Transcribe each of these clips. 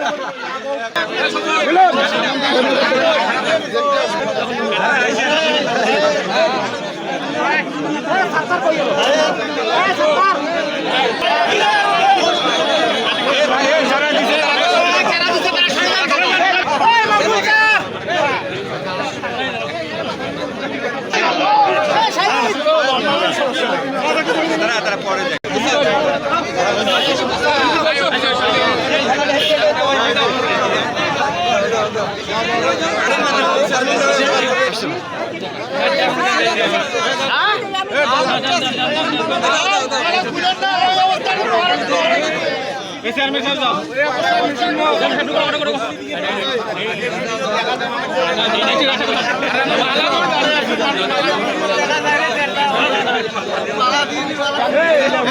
সরকার মেসার মেসার দাও Hey!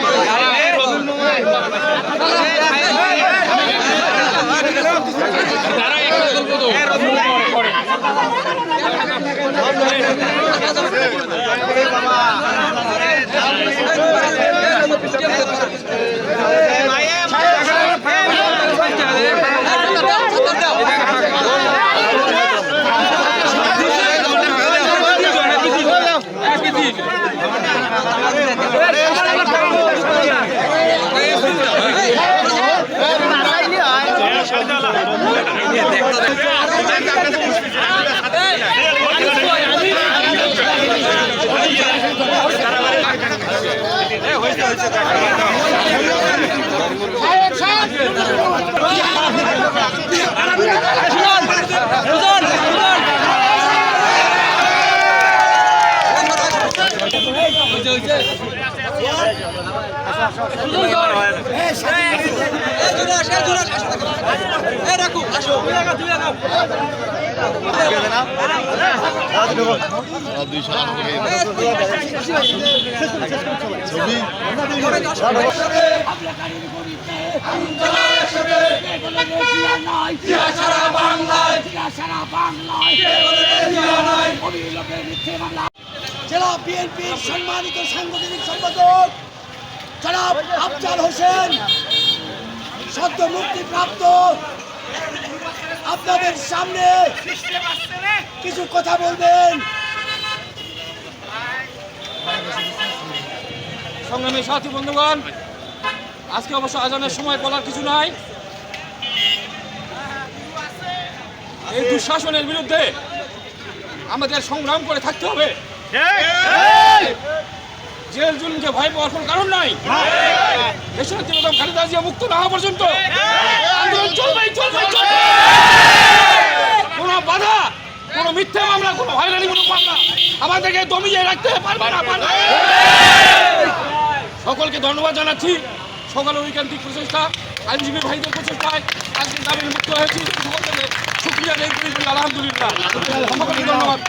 Vai, vai, vai. হয়েছে রাখো আসো। জেলা বিএনপির সম্মানিত সাংগঠনিক সম্পাদক জনাব আফজাল হোসেন সদ্য মুক্তিপ্রাপ্ত আপনাদের সামনে কিছু কথা বলবেন। সংগ্রামী সাথী বন্ধুগণ আজকে অবশ্য আজানের সময় বলার কিছু নাই। এই দুঃশাসনের বিরুদ্ধে আমাদের সংগ্রাম করে থাকতে হবে। জেল জুলকে ভয় পাওয়ার কোনো কারণ নাই। বেগম খালেদা জিয়া মুক্ত না হওয়া পর্যন্ত আন্দোলন চলবেই চলবে চলবে কোনো মিথ্যা মামলা, কোনো হয়রানি, কোনো মামলা আমাদেরকে দমিয়ে রাখতে পারবে না। সকলকে ধন্যবাদ জানাচ্ছি। সকালে ঐকান্তিক প্রচেষ্টা, আইনজীবী ভাইদের প্রচেষ্টায় আজকে দাবি মুক্ত হয়েছি। সকলকে শুক্রিয়া আলহামদুলিল্লাহ। সকলকে ধন্যবাদ।